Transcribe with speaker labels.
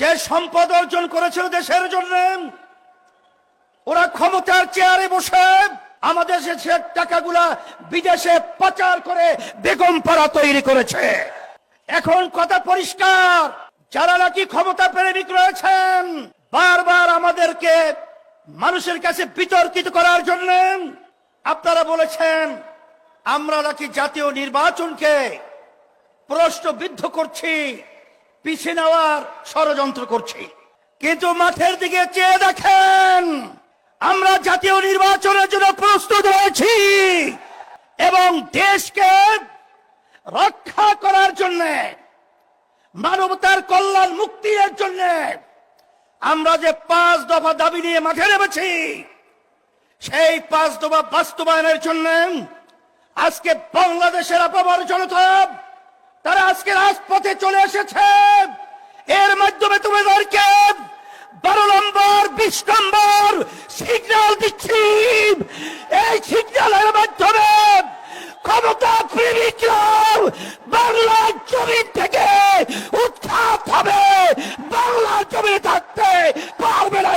Speaker 1: যে সম্পদ অর্জন করেছিল দেশের জন্য, ওরা ক্ষমতার চেয়ারে বসে আমাদের দেশের টাকাগুলা বিদেশে পাচার করে বেগম পাড়া তৈরি করেছে। এখন কথা পরিষ্কার, যারা নাকি ক্ষমতা প্রেমিক রয়েছেন, বারবার আমাদেরকে মানুষের কাছে বিতর্কিত করার জন্য আপনারা বলেছেন, আমরা নাকি জাতীয় নির্বাচনকে প্রশ্নবিদ্ধ করছি। পিছিয়ে নেওয়ার ষড়যন্ত্র করছি। কিন্তু মাঠের দিকে চেয়ে দেখেন, আমরা জাতীয় নির্বাচনের জন্য প্রস্তুত হয়েছি এবং দেশকে রক্ষা করার জন্য, মানবতার কল্যাণ মুক্তির জন্য আমরা যে পাঁচ দফা দাবি নিয়ে মাঠে নেমেছি, সেই পাঁচ দফা বাস্তবায়নের জন্য আজকে বাংলাদেশের আপামার জনতা আজকে রাজপথে চলে এসেছে এর মাধ্যমে তোমাদেরকে বারো নম্বর, বিশ নম্বর সিগন্যাল দিচ্ছি। এই সিগন্যালের মাধ্যমে ক্ষমতা বাংলার জমিন থেকে উৎখাত হবে। বাংলার জমিনে থাকতে পারবে না